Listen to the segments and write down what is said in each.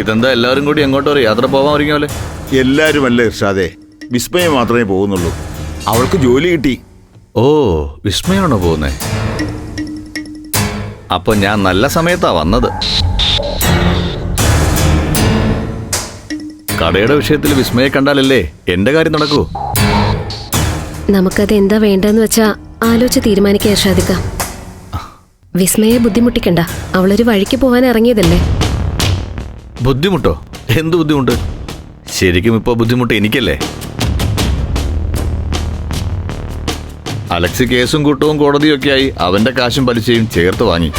ഇതെന്താ എല്ലാവരും കൂടി എങ്ങോട്ടോ ഒരു യാത്ര പോവാൻ ഒരുങ്ങിയ പോലെ എല്ലാരും അല്ല ഇർഷാദെ. വിസ്മയം മാത്രമേ പോകുന്നുള്ളൂ. അവൾക്ക് ജോലി കിട്ടി. ഓ വിസ്മയാണോ പോകുന്നേ? അപ്പൊ ഞാൻ നല്ല സമയത്താ വന്നത്. കടയുടെ വിഷയത്തിൽ വിസ്മയെ കണ്ടാലല്ലേ എന്റെ കാര്യം നടക്കൂ? നമുക്കത് എന്താ വേണ്ടെന്ന് വെച്ചാ ആലോചിച്ച് തീരുമാനിക്കാൻ ഇർഷാദിക്ക. വിസ്മയെ ബുദ്ധിമുട്ടിക്കണ്ട. അവളൊരു വഴിക്ക് പോവാൻ ഇറങ്ങിയതല്ലേ? ബുദ്ധിമുട്ടോ? എന്ത് ബുദ്ധിമുട്ട്? ശരിക്കും ഇപ്പോൾ ബുദ്ധിമുട്ട് എനിക്കല്ലേ? അലക്സ് കേസും കൂട്ടവും കോടതിയും ഒക്കെ ആയി അവന്റെ കാശും പലിശയും ചേർത്ത് വാങ്ങി.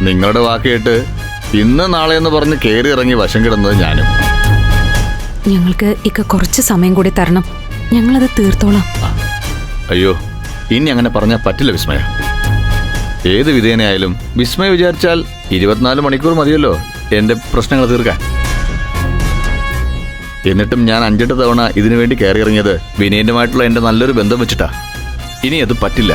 നിങ്ങളുടെ വാക്കേട്ട് ഇന്ന് നാളെ എന്ന് പറഞ്ഞ് കയറി ഇറങ്ങി വശം കിടന്നത് ഞാനും. ഞങ്ങൾക്ക് ഇക്ക കുറച്ച് സമയം കൂടി തരണം. ഞങ്ങളത് തീർത്തോളാം. അയ്യോ ഇനി അങ്ങനെ പറഞ്ഞാൽ പറ്റില്ല വിസ്മയ. ഏത് വിധേനയായാലും വിസ്മയ വിചാരിച്ചാൽ ഇരുപത്തിനാല് മണിക്കൂർ മതിയല്ലോ. എന്റെ പ്രശ്നങ്ങൾ തീർക്കാൻ. എന്നിട്ടും ഞാൻ അഞ്ചെട്ട് തവണ ഇതിനു വേണ്ടി കയറി ഇറങ്ങിയത് വിനയനുമായിട്ടുള്ള എന്റെ നല്ലൊരു ബന്ധം വെച്ചിട്ടാ. ഇനി അത് പറ്റില്ല.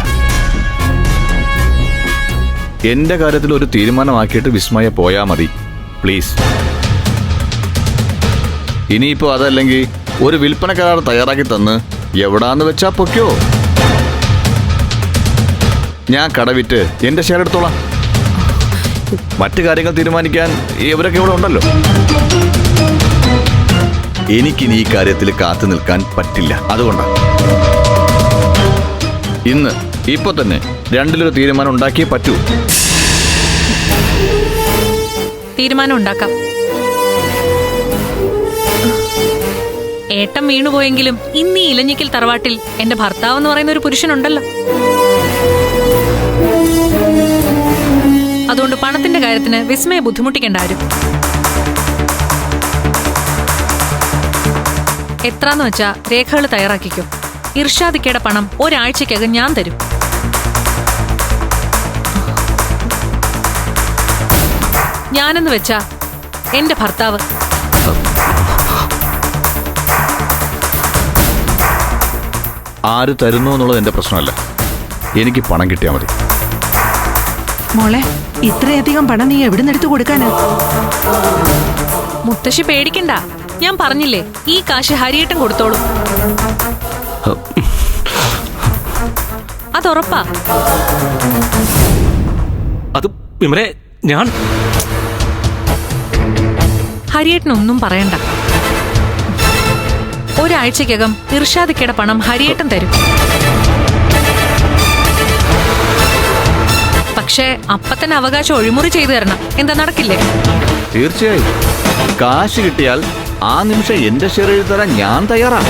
എന്റെ കാര്യത്തിൽ ഒരു തീരുമാനമാക്കിയിട്ട് വിസ്മയ പോയാ മതി. പ്ലീസ്. ഇനിയിപ്പോ അതല്ലെങ്കിൽ ഒരു വിൽപ്പന കരാർ തയ്യാറാക്കി തന്ന് എവിടാന്ന് വെച്ചാ പൊക്കോ ഞാൻ കടവിറ്റ് എന്റെ ഷെയർ എടുത്തോളാം. മറ്റു കാര്യങ്ങൾ തീരുമാനിക്കാൻ ഇവരൊക്കെ ഇവിടെ ഉണ്ടല്ലോ. എനിക്കിനി ഈ കാര്യത്തിൽ കാത്തു നിൽക്കാൻ പറ്റില്ല. അതുകൊണ്ടാണ് ഇന്ന് ഇപ്പൊ തന്നെ രണ്ടിലൊരു തീരുമാനം ഉണ്ടാക്കിയേ പറ്റൂ. തീരുമാനം ഉണ്ടാക്കാം. ഏട്ടം വീണുപോയെങ്കിലും ഇന്ന് ഈ ഇലഞ്ഞിക്കൽ തറവാട്ടിൽ എന്റെ ഭർത്താവ് എന്ന് പറയുന്ന ഒരു പുരുഷനുണ്ടല്ലോ. അതുകൊണ്ട് പണത്തിന്റെ കാര്യത്തിന് വിസ്മയെ ബുദ്ധിമുട്ടിക്കേണ്ട ആരും. എത്രാന്ന് വെച്ചാ രേഖകൾ തയ്യാറാക്കിക്കും. ഇർഷാദിക്കയുടെ പണം ഒരാഴ്ചക്കകം ഞാൻ തരും. ഞാനെന്ന് വെച്ചാ എന്റെ ഭർത്താവ്. ആര് തരുന്നു എന്നുള്ളത് എന്റെ പ്രശ്നമല്ല. എനിക്ക് പണം കിട്ടിയാൽ മതി. മോളെ ഇത്രയധികം പണം നീ എവിടെ എടുത്തു കൊടുക്കാനാ? മുത്തശ്ശി പേടിക്കണ്ട. ഞാൻ പറഞ്ഞില്ലേ ഈ കാശ് ഹരിയേട്ടൻ കൊടുത്തോളൂ. അതുറപ്പാ അത് വിമലെ ഞാൻ ഹരിയേട്ടനൊന്നും പറയണ്ട. ഒരാഴ്ചക്കകം ഇർഷാദിക്കയുടെ പണം ഹരിയേട്ടൻ തരും. പക്ഷേ അപ്പത്തന്നെ അവകാശം ഒഴിമുറി ചെയ്തു തരണം. എന്താ നടക്കില്ലേ? തീർച്ചയായും. കാശ് കിട്ടിയാൽ ആ നിമിഷം എന്റെ ഷെയർ എഴുതി തരാൻ ഞാൻ തയ്യാറാണ്.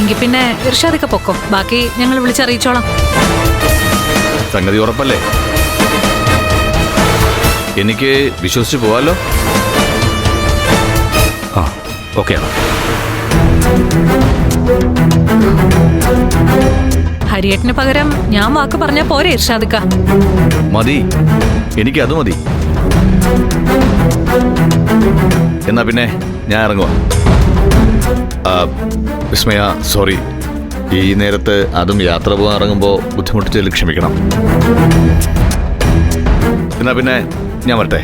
എങ്കിൽ പിന്നെ ഇർഷാദിക്ക പൊക്കോ? ബാക്കി ഞങ്ങൾ വിളിച്ചറിയിച്ചോളാം സംഗതി ഉറപ്പല്ലേ? എനിക്ക് വിശ്വസിച്ച് പോവാലോ? ആ ഓക്കെ ആണ് ഹരിയേട്ടന് പകരം ഞാൻ വാക്ക് പറഞ്ഞാ പോരെ ഇർഷാദിക്ക? മതി. എനിക്ക് അത് മതി. എന്നാ പിന്നെ ഞാൻ ഇറങ്ങുക വിസ്മയ സോറി. ഈ നേരത്ത് അതും യാത്ര പോകാൻ ഇറങ്ങുമ്പോൾ ബുദ്ധിമുട്ടിച്ചതിൽ ക്ഷമിക്കണം. എന്നാ പിന്നെ ഞാൻ വരട്ടെ.